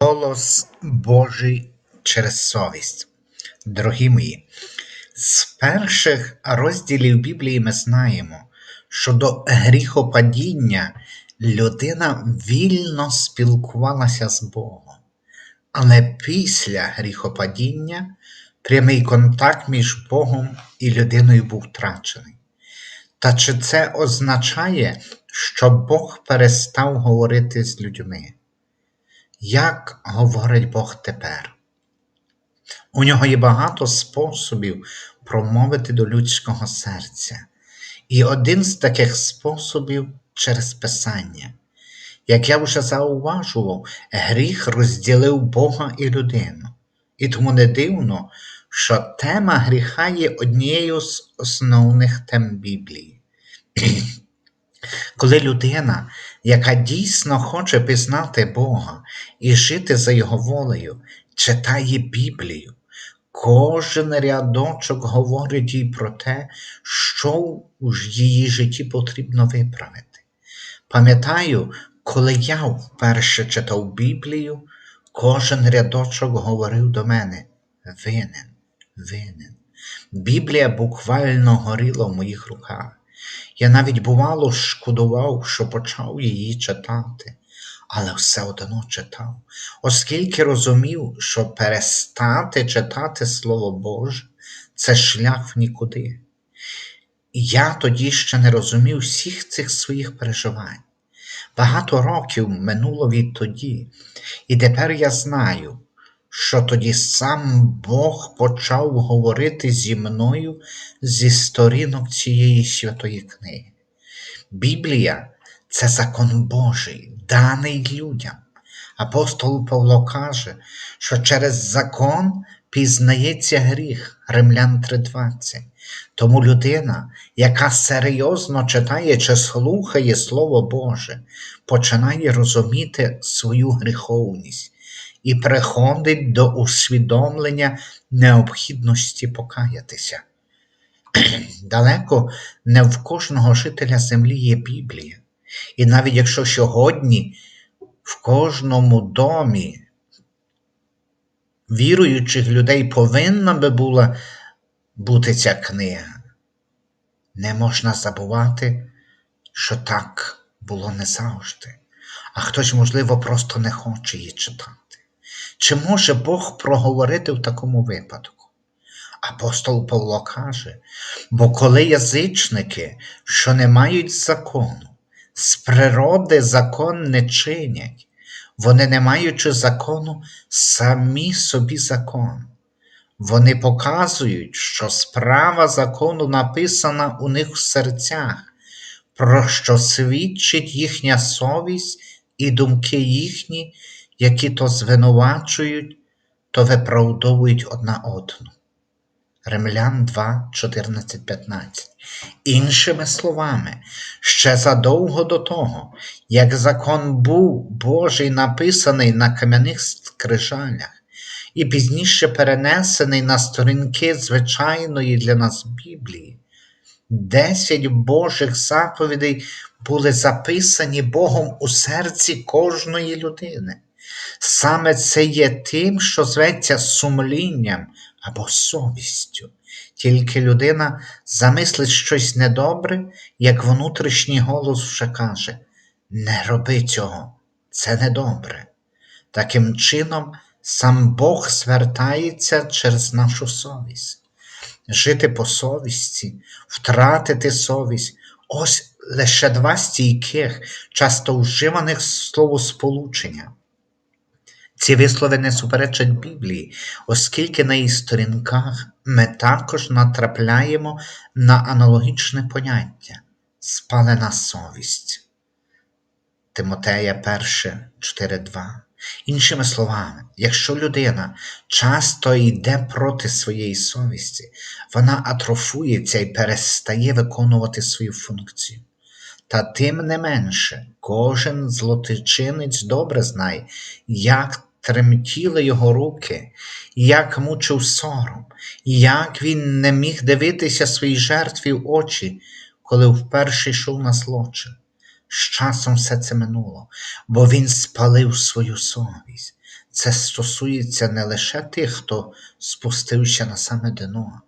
Голос Божий через совість. Дорогі мої, з перших розділів Біблії ми знаємо, що до гріхопадіння людина вільно спілкувалася з Богом. Але після гріхопадіння прямий контакт між Богом і людиною був втрачений. Та чи це означає, що Бог перестав говорити з людьми? Як говорить Бог тепер? У нього є багато способів промовити до людського серця. І один з таких способів через Писання. Як я вже зауважував, гріх розділив Бога і людину. І тому не дивно, що тема гріха є однією з основних тем Біблії. Коли людина, яка дійсно хоче пізнати Бога і жити за Його волею, читає Біблію, кожен рядочок говорить їй про те, що в її житті потрібно виправити. Пам'ятаю, коли я вперше читав Біблію, кожен рядочок говорив до мене винен, винен. Біблія буквально горіла в моїх руках. Я навіть, бувало, шкодував, що почав її читати, але все одно читав, оскільки розумів, що перестати читати Слово Боже це шлях в нікуди. Я тоді ще не розумів всіх цих своїх переживань. Багато років минуло відтоді, і тепер я знаю, що тоді сам Бог почав говорити зі мною зі сторінок цієї святої книги. Біблія це закон Божий, даний людям. Апостол Павло каже, що через закон пізнається гріх Римлян 3:20. Тому людина, яка серйозно читає чи слухає Слово Боже, починає розуміти свою гріховність і приходить до усвідомлення необхідності покаятися. Далеко не в кожного жителя землі є Біблія. І навіть якщо сьогодні в кожному домі віруючих людей повинна би була бути ця книга, не можна забувати, що так було не завжди, а хтось, можливо, просто не хоче її читати. Чи може Бог проговорити в такому випадку? Апостол Павло каже, бо коли язичники, що не мають закону, з природи закон не чинять, вони, не маючи закону, самі собі закон. Вони показують, що справа закону написана у них в серцях, про що свідчить їхня совість і думки їхні, які то звинувачують, то виправдовують одна одну. Римлян 2, 14, 15. Іншими словами, ще задовго до того, як закон був Божий написаний на кам'яних скрижалях і пізніше перенесений на сторінки звичайної для нас Біблії, десять Божих заповідей були записані Богом у серці кожної людини. Саме це є тим, що зветься сумлінням або совістю. Тільки людина замислить щось недобре, як внутрішній голос вже каже: Не роби цього, це недобре. Таким чином, сам Бог звертається через нашу совість. Жити по совісті, втратити совість ось лише два стійких, часто вживаних словосполучення. Ці вислови не суперечать Біблії, оскільки на її сторінках ми також натрапляємо на аналогічне поняття спалена совість. Тимотея 1, 4.2. Іншими словами, якщо людина часто йде проти своєї совісті, вона атрофується і перестає виконувати свою функцію. Та тим не менше, кожен злотичинець добре знає, як тремтіли його руки, як мучив сором, як він не міг дивитися своїй жертві в очі, коли вперше йшов на злочин. З часом все це минуло, бо він спалив свою совість. це стосується не лише тих, хто спустився на саме дно,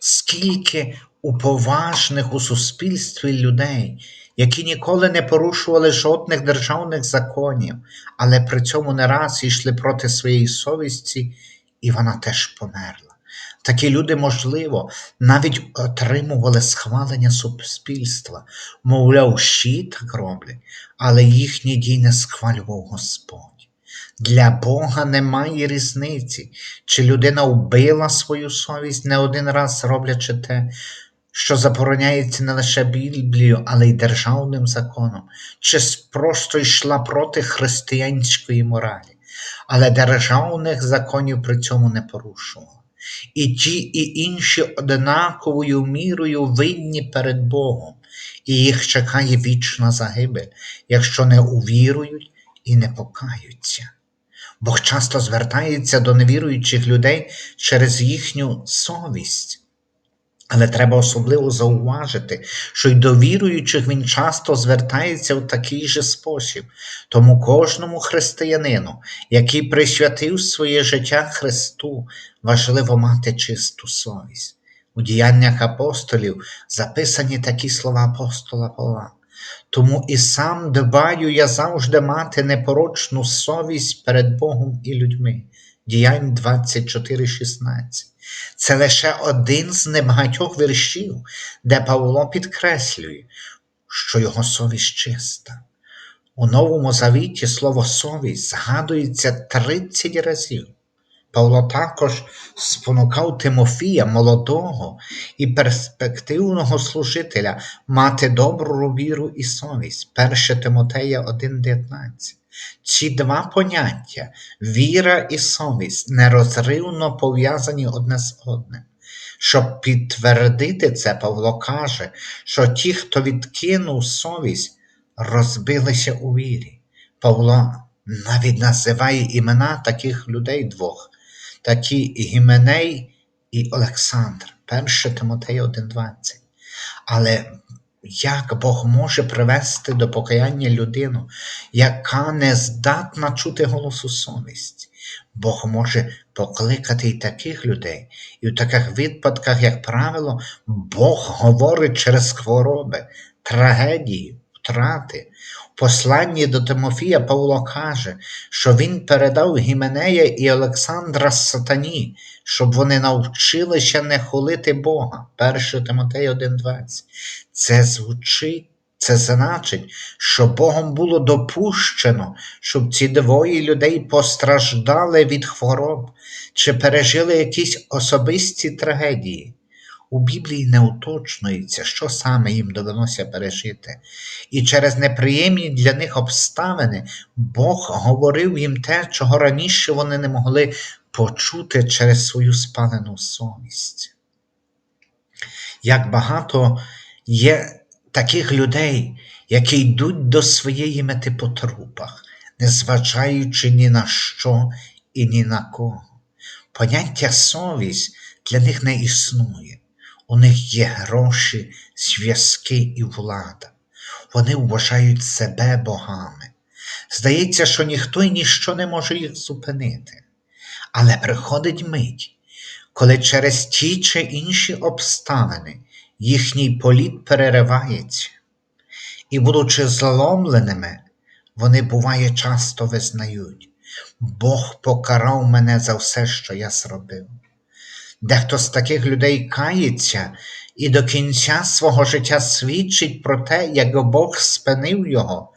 скільки уповажних у суспільстві людей, які ніколи не порушували жодних державних законів, але при цьому не раз йшли проти своєї совісті, і вона теж померла. Такі люди, можливо, навіть отримували схвалення суспільства, мовляв, щі так роблять, але їхні дії не схвалював Господь. Для Бога немає різниці, чи людина вбила свою совість не один раз роблячи те, що забороняється не лише Біблією, але й державним законом, чи просто йшла проти християнської моралі, але державних законів при цьому не порушувала. І ті, і інші однаковою мірою винні перед Богом, і їх чекає вічна загибель, якщо не увірують і не покаються. Бог часто звертається до невіруючих людей через їхню совість. Але треба особливо зауважити, що й до віруючих він часто звертається в такий же спосіб. Тому кожному християнину, який присвятив своє життя Христу, важливо мати чисту совість. У діяннях апостолів записані такі слова апостола Павла. Тому і сам дбаю я завжди мати непорочну совість перед Богом і людьми. Діянь 24,16. Це лише один з небагатьох віршів, де Павло підкреслює, що його совість чиста. У Новому Завіті слово совість згадується 30 разів. Павло також спонукав Тимофія, молодого і перспективного служителя, мати добру віру і совість. 1 Тимотея 1,19. Ці два поняття віра і совість нерозривно пов'язані одне з одним. Щоб підтвердити це, Павло каже, що ті, хто відкинув совість, розбилися у вірі. Павло навіть називає імена таких людей двох, такі Гіменей і Олександр, 1 Тимотея 1,20. Але як Бог може привести до покаяння людину, яка не здатна чути голосу совісті? Бог може покликати й таких людей, і в таких випадках, як правило, Бог говорить через хвороби, трагедії, втрати. Посланні до Тимофія Павло каже, що він передав Гіменея і Олександра сатані, щоб вони навчилися не хулити Бога. 1 Тимотея 1,20. Це звучить, це значить, що Богом було допущено, щоб ці двоє людей постраждали від хвороб чи пережили якісь особисті трагедії. У Біблії не уточнюється, що саме їм довелося пережити, і через неприємні для них обставини Бог говорив їм те, чого раніше вони не могли почути через свою спалену совість. Як багато є таких людей, які йдуть до своєї мети по трупах, незважаючи ні на що і ні на кого. Поняття совість для них не існує. У них є гроші, зв'язки і влада. Вони вважають себе богами. Здається, що ніхто і ніщо не може їх зупинити. Але приходить мить, коли через ті чи інші обставини їхній політ переривається, і, будучи зломленими, вони буває часто визнають, Бог покарав мене за все, що я зробив. Дехто з таких людей кається і до кінця свого життя свідчить про те, як Бог спинив його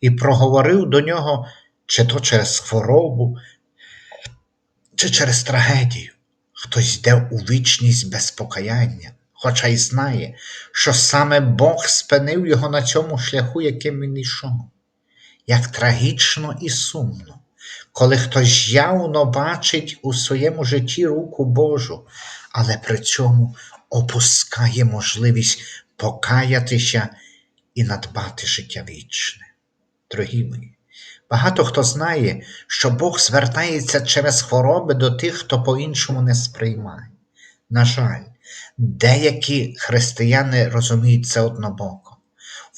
і проговорив до нього, чи то через хворобу, чи через трагедію. Хтось йде у вічність без покаяння, хоча й знає, що саме Бог спинив його на цьому шляху, яким він йшов. Як трагічно і сумно, коли хтось явно бачить у своєму житті руку Божу, але при цьому опускає можливість покаятися і надбати життя вічне. Дорогі мої, багато хто знає, що Бог звертається через хвороби до тих, хто по-іншому не сприймає. На жаль, деякі християни розуміють це однобоко.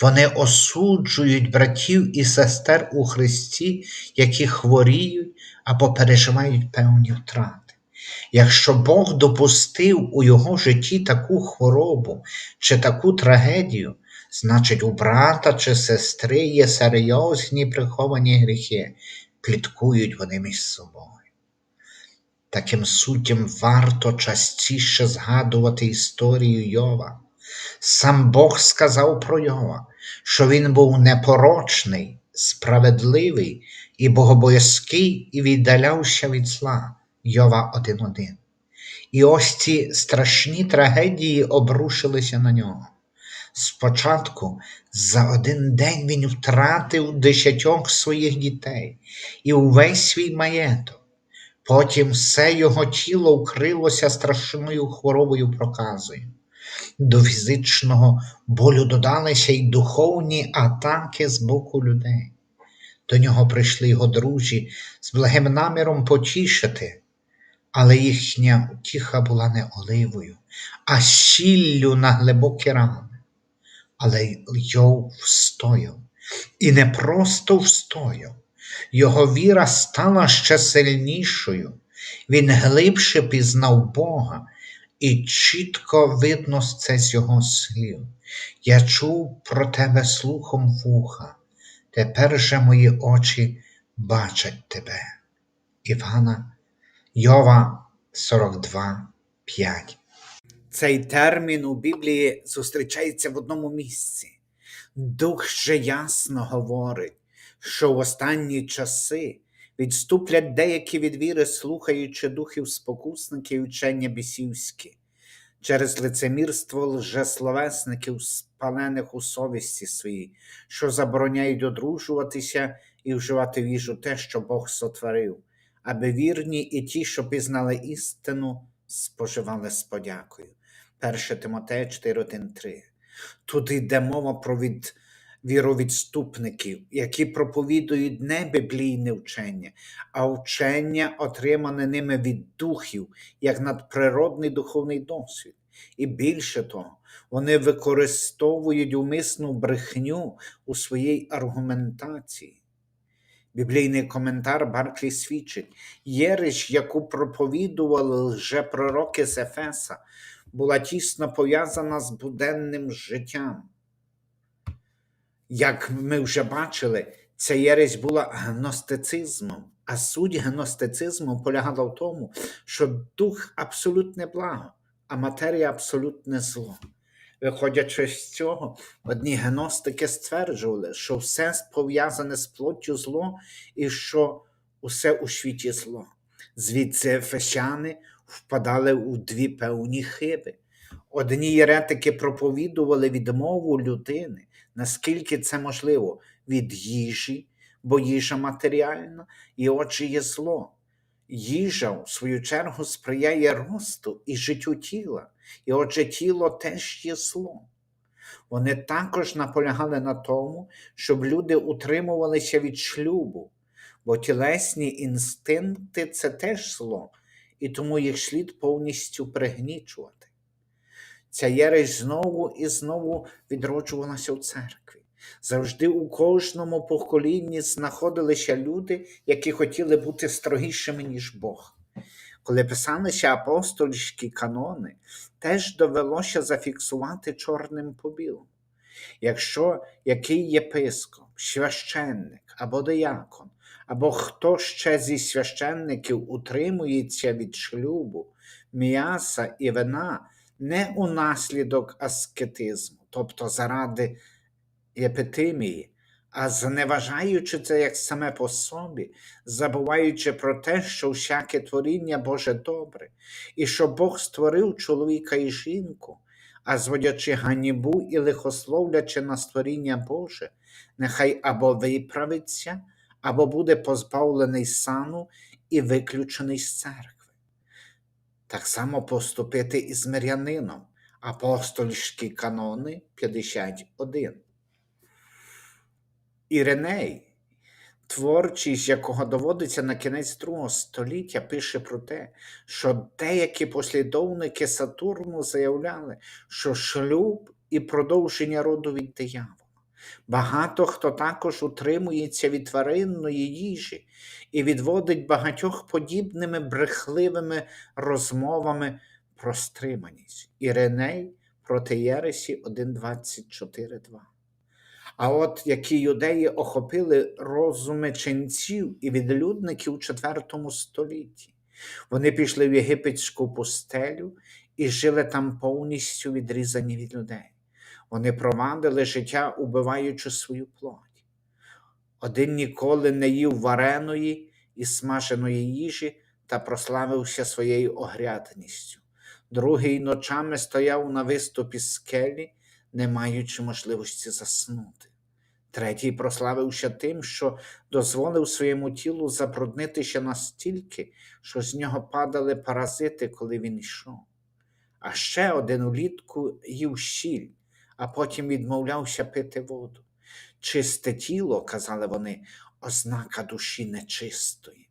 Вони осуджують братів і сестер у Христі, які хворіють або переживають певні втрати. Якщо Бог допустив у його житті таку хворобу чи таку трагедію, значить у брата чи сестри є серйозні приховані гріхи, пліткують вони між собою. Таким суттям варто частіше згадувати історію Йова. Сам Бог сказав про Йова, що він був непорочний, справедливий і богобоязкий і віддалявся від зла. Йова 1.1. І ось ці страшні трагедії обрушилися на нього. Спочатку за один день він втратив десятьох своїх дітей і увесь свій маєток. Потім все його тіло вкрилося страшною хворобою проказою. До фізичного болю додалися й духовні атаки з боку людей. До нього прийшли його друзі з благим наміром потішити, але їхня утіха була не оливою, а сіллю на глибокі рани. Але Йов встояв, і не просто встояв, його віра стала ще сильнішою, він глибше пізнав Бога, і чітко видно це з його слів. Я чув про тебе слухом вуха, тепер же мої очі бачать тебе. Івана Йова 42, 5 Цей термін у Біблії зустрічається в одному місці. Дух же ясно говорить, що в останні часи відступлять деякі від віри, слухаючи духів спокусників і вчення бісівські, через лицемірство лжесловесників, спалених у совісті своїй, що забороняють одружуватися і вживати в їжу те, що Бог сотворив, аби вірні і ті, що пізнали істину, споживали з подякою. 1 Тимотея 4.1.3. Тут йде мова про від віровідступників, які проповідують не біблійне вчення, а вчення, отримане ними від духів, як надприродний духовний досвід. І більше того, вони використовують умисну брехню у своїй аргументації. Біблійний коментар Барклі свідчить, єресь, яку проповідували лжепророки з Ефеса, була тісно пов'язана з буденним життям. Як ми вже бачили, ця єресь була гностицизмом, а суть гностицизму полягала в тому, що дух абсолютне благо, а матерія абсолютне зло. Виходячи з цього, одні гностики стверджували, що все пов'язане з плоттю зло і що усе у світі зло. Звідси ефесяни впадали у дві певні хиби. Одні єретики проповідували відмову людини, наскільки це можливо, від їжі, бо їжа матеріальна, і отже є зло. Їжа, в свою чергу, сприяє росту і життю тіла, і отже, тіло теж є зло. Вони також наполягали на тому, щоб люди утримувалися від шлюбу, бо тілесні інстинкти це теж зло, і тому їх слід повністю пригнічувати. Ця єресь знову і знову відроджувалася у церкві. Завжди у кожному поколінні знаходилися люди, які хотіли бути строгішими, ніж Бог. Коли писалися апостольські канони, теж довелося зафіксувати чорним по білому. Якщо який єпископ, священник або диякон, або хто ще зі священників утримується від шлюбу, м'яса і вина не унаслідок аскетизму, тобто заради епітемії, а зневажаючи це як саме по собі, забуваючи про те, що всяке творіння Боже добре, і що Бог створив чоловіка і жінку, а зводячи ганібу і лихословлячи на створіння Боже, нехай або виправиться, або буде позбавлений сану і виключений з церкви. Так само поступити і з мирянином, апостольські канони 51. Іриней, творчість якого доводиться на кінець другого століття, пише про те, що деякі послідовники Сатурну заявляли, що шлюб і продовження роду від диявола. Багато хто також утримується від тваринної їжі і відводить багатьох подібними брехливими розмовами про стриманість. Іриней проти Єресі 1.24.2. А от які юдеї охопили розуми ченців і відлюдників у IV столітті. Вони пішли в єгипетську пустелю і жили там повністю відрізані від людей. Вони провадили життя, убиваючи свою плоть. Один ніколи не їв вареної і смаженої їжі та прославився своєю огрядністю. Другий ночами стояв на виступі скелі, не маючи можливості заснути. Третій прославився тим, що дозволив своєму тілу забруднитися настільки, що з нього падали паразити, коли він йшов. А ще один улітку їв щіль, а потім відмовлявся пити воду. Чисте тіло, казали вони, ознака душі нечистої.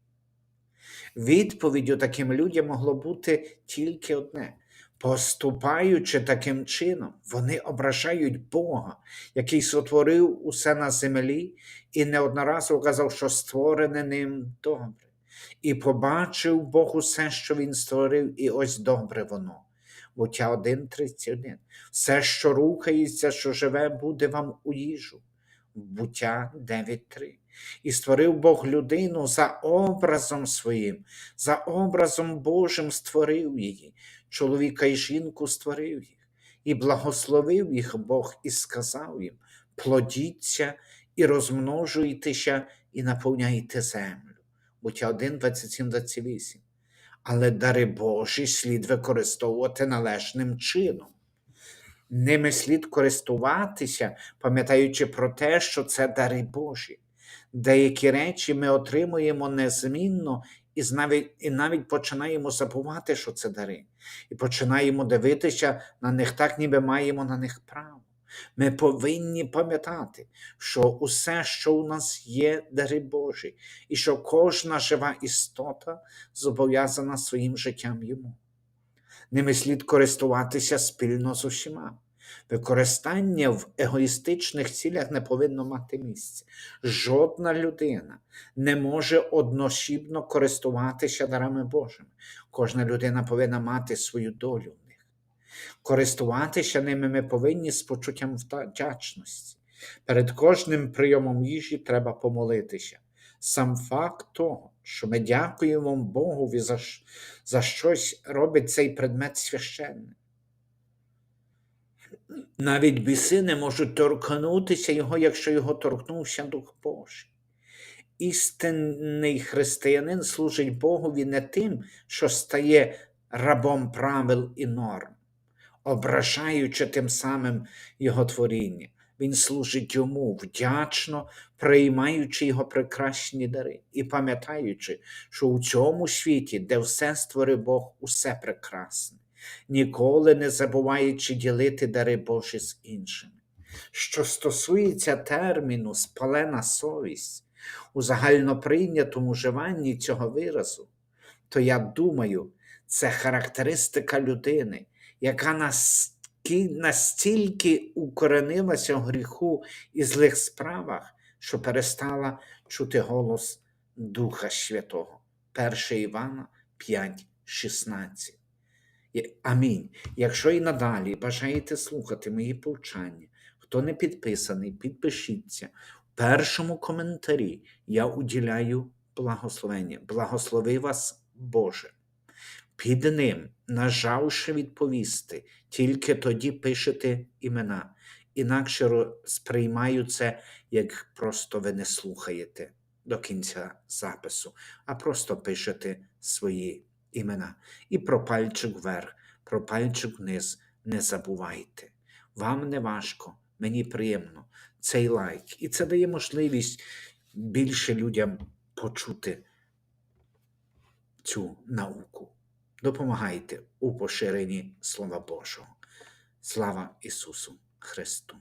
Відповіддю таким людям могло бути тільки одне. Поступаючи таким чином, вони ображають Бога, який сотворив усе на землі і неодноразово казав, що створене ним добре. І побачив Бог усе, що він створив, і ось добре воно. Буття 1.31. Все, що рухається, що живе, буде вам у їжу. Буття 9.3. І створив Бог людину за образом своїм, за образом Божим створив її, чоловіка і жінку створив їх, і благословив їх Бог і сказав їм: плодіться і розмножуйтеся, і наповняйте землю. Буття 1, 27, 28. Але дари Божі слід використовувати належним чином. Ними слід користуватися, пам'ятаючи про те, що це дари Божі. Деякі речі ми отримуємо незмінно і навіть, і навіть починаємо забувати, що це дари, і починаємо дивитися на них так, ніби маємо на них право. Ми повинні пам'ятати, що усе, що у нас є, дари Божі, і що кожна жива істота зобов'язана своїм життям йому. Ними слід користуватися спільно з усіма. Використання в егоїстичних цілях не повинно мати місця. Жодна людина не може односібно користуватися дарами Божими. Кожна людина повинна мати свою долю. Користуватися ними ми повинні з почуттям вдячності. Перед кожним прийомом їжі треба помолитися. Сам факт того, що ми дякуємо Богові за, за щось робить цей предмет священним. Навіть біси не можуть торкнутися його, якщо його торкнувся Дух Божий. Істинний християнин служить Богові не тим, що стає рабом правил і норм, ображаючи тим самим Його творіння. Він служить йому вдячно, приймаючи його прекрасні дари і пам'ятаючи, що у цьому світі, де все створив Бог, усе прекрасне ніколи не забуваючи ділити дари Божі з іншими. Що стосується терміну спалена совість у загальноприйнятому вживанні цього виразу, то я думаю, це характеристика людини, яка настільки укоренилася в гріху і злих справах, що перестала чути голос Духа Святого. 1 Івана 5, 16. Амінь. Якщо і надалі бажаєте слухати мої повчання, хто не підписаний, підпишіться. В першому коментарі я уділяю благословення. Благослови вас, Боже. Під ним, нажавши відповісти, тільки тоді пишете імена, інакше сприймаю це, як просто ви не слухаєте до кінця запису, а просто пишете свої імена. І про пальчик вверх, про пальчик вниз не забувайте. Вам не важко, мені приємно цей лайк. І це дає можливість більше людям почути цю науку. Допомагайте у поширенні Слова Божого. Слава Ісусу Христу!